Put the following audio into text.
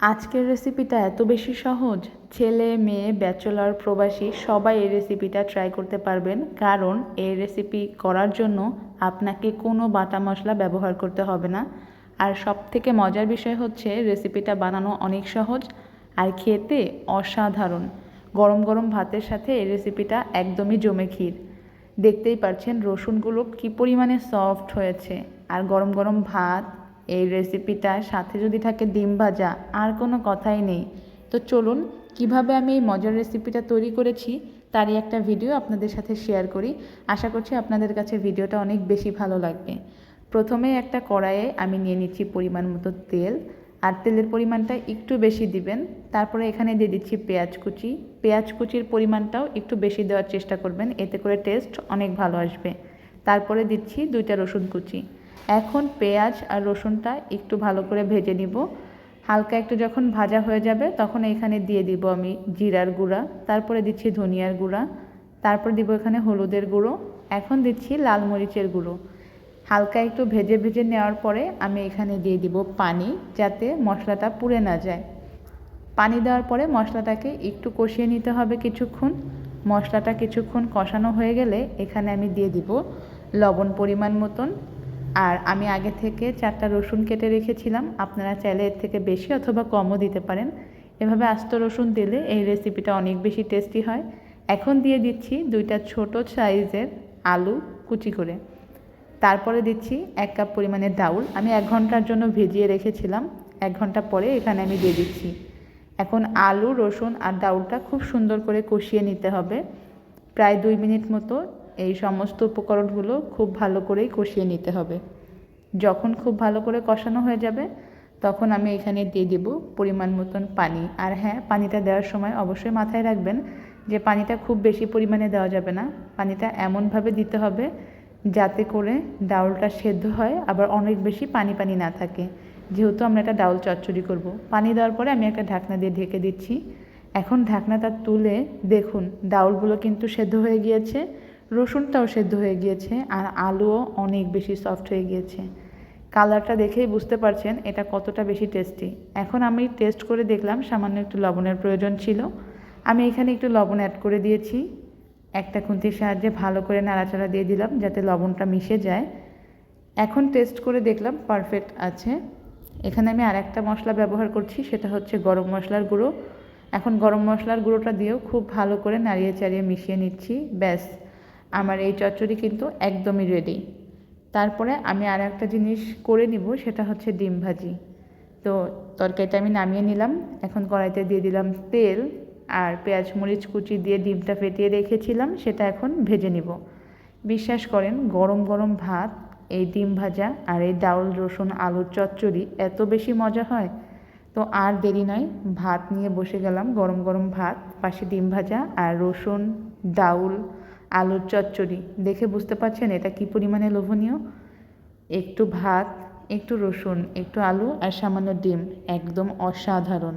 আজকের রেসিপিটা এত বেশি সহজ। ছেলে, মেয়ে ব্যাচেলর প্রবাসী, সবাই এই রেসিপিটা ট্রাই করতে পারবেন। কারণ এই রেসিপি করার জন্য আপনাকে কোনো বাটা মশলা ব্যবহার করতে হবে না। আর সব থেকে মজার বিষয় হচ্ছে রেসিপিটা বানানো অনেক সহজ আর খেতে অসাধারণ। গরম গরম ভাতের সাথে এই রেসিপিটা একদমই জমে ক্ষীর। দেখতেই পাচ্ছেন রসুনগুলো কি পরিমাণে সফট হয়েছে। আর গরম গরম ভাত এই রেসিপিটার সাথে যদি থাকে ডিম ভাজা, আর কোনো কথাই নেই। তো চলুন, কীভাবে আমি এই মজার রেসিপিটা তৈরি করেছি, তারই একটা ভিডিও আপনাদের সাথে শেয়ার করি। আশা করছি আপনাদের কাছে ভিডিওটা অনেক বেশি ভালো লাগবে। প্রথমে একটা কড়াইয়ে আমি নিয়ে নিচ্ছি পরিমাণ মতো তেল, আর তেলের পরিমাণটা একটু বেশি দিবেন। তারপরে এখানে দিয়ে দিচ্ছি পেঁয়াজ কুচি। পেঁয়াজ কুচির পরিমাণটাও একটু বেশি দেওয়ার চেষ্টা করবেন, এতে করে টেস্ট অনেক ভালো আসবে। তারপরে দিচ্ছি দুইটা রসুন কুচি। এখন পেঁয়াজ আর রসুনটা একটু ভালো করে ভেজে নিব। হালকা একটু যখন ভাজা হয়ে যাবে, তখন এখানে দিয়ে দিব আমি জিরার গুঁড়া, তারপরে দিচ্ছি ধনিয়ার গুঁড়া, তারপর দিব এখানে হলুদের গুঁড়ো, এখন দিচ্ছি লাল মরিচের গুঁড়ো। হালকা একটু ভেজে ভেজে নেওয়ার পরে আমি এখানে দিয়ে দিব পানি যাতে মশলাটা পুড়ে না যায়। পানি দেওয়ার পরে মশলাটাকে একটু কষিয়ে নিতে হবে কিছুক্ষণ। মশলাটা কিছুক্ষণ কষানো হয়ে গেলে এখানে আমি দিয়ে দিব লবণ পরিমাণ মতন আর আমি আগে থেকে চারটা রসুন কেটে রেখেছিলাম। আপনারা চাইলে এর থেকে বেশি অথবা কমও দিতে পারেন। এভাবে আস্ত রসুন দিলে এই রেসিপিটা অনেক বেশি টেস্টি হয়। এখন দিয়ে দিচ্ছি দুইটা ছোট সাইজের আলু কুচি করে। তারপরে দিচ্ছি এক কাপ পরিমাণে ডাউল। আমি এক ঘণ্টার জন্য ভিজিয়ে রেখেছিলাম। এক ঘণ্টা পরে এখানে আমি দিয়ে দিচ্ছি। এখন আলু, রসুন আর ডাউলটা খুব সুন্দর করে কষিয়ে নিতে হবে। প্রায় দুই মিনিট মতো এই সমস্ত উপকরণগুলো খুব ভালো করেই কষিয়ে নিতে হবে। যখন খুব ভালো করে কষানো হয়ে যাবে, তখন আমি এখানে দিয়ে দেব পরিমাণ মতন পানি। আর হ্যাঁ পানিটা দেওয়ার সময় অবশ্যই মাথায় রাখবেন যে পানিটা খুব বেশি পরিমাণে দেওয়া যাবে না। পানিটা এমনভাবে দিতে হবে যাতে করে ডাউলটা সেদ্ধ হয়, আবার অনেক বেশি পানি পানি না থাকে। যেহেতু আমরা একটা ডাউল চচ্চড়ি করব। পানি দেওয়ার পরে আমি একটা ঢাকনা দিয়ে ঢেকে দিচ্ছি। এখন ঢাকনাটা তুলে দেখুন, ডাউলগুলো কিন্তু সেদ্ধ হয়ে গিয়েছে। রসুনটাও সেদ্ধ হয়ে গিয়েছে আর আলুও অনেক বেশি সফট হয়ে গিয়েছে। কালারটা দেখেই বুঝতে পারছেন এটা কতটা বেশি টেস্টি এখন আমি টেস্ট করে দেখলাম, সামান্য একটু লবণের প্রয়োজন ছিল। আমি এখানে একটু লবণ অ্যাড করে দিয়েছি। একটা খুন্তির সাহায্যে ভালো করে নাড়াচাড়া দিয়ে দিলাম যাতে লবণটা মিশে যায়। এখন টেস্ট করে দেখলাম পারফেক্ট আছে। এখানে আমি আর একটা মশলা ব্যবহার করছি, সেটা হচ্ছে গরম মশলার গুঁড়ো। এখন গরম মশলার গুঁড়োটা দিয়েও খুব ভালো করে নাড়িয়ে চাড়িয়ে মিশিয়ে নিচ্ছি, ব্যাস। আমার এই চচ্চড়ি কিন্তু একদমই রেডি তারপরে আমি আর একটা জিনিস করে নিব, সেটা হচ্ছে ডিম ভাজি। তো তরকারিটা আমি নামিয়ে নিলাম, এখন কড়াইতে দিয়ে দিলাম তেল আর পেঁয়াজ, মরিচ কুচি দিয়ে ডিমটা ফেটিয়ে রেখেছিলাম, সেটা এখন ভেজে নিব। বিশ্বাস করেন, গরম গরম ভাত, এই ডিম ভাজা আর এই ডাউল রসুন আলুর চচ্চড়ি এত বেশি মজা হয়। তো আর দেরি নয় ভাত নিয়ে বসে গেলাম গরম গরম ভাত, পাশে ডিম ভাজা আর রসুন, ডাউল আলুর চচ্চড়ি। দেখে বুঝতে পারছেন এটা কি পরিমাণে লোভনীয়? একটু ভাত, একটু রসুন, একটু আলু আর সামান্য ডিম। একদম অসাধারণ।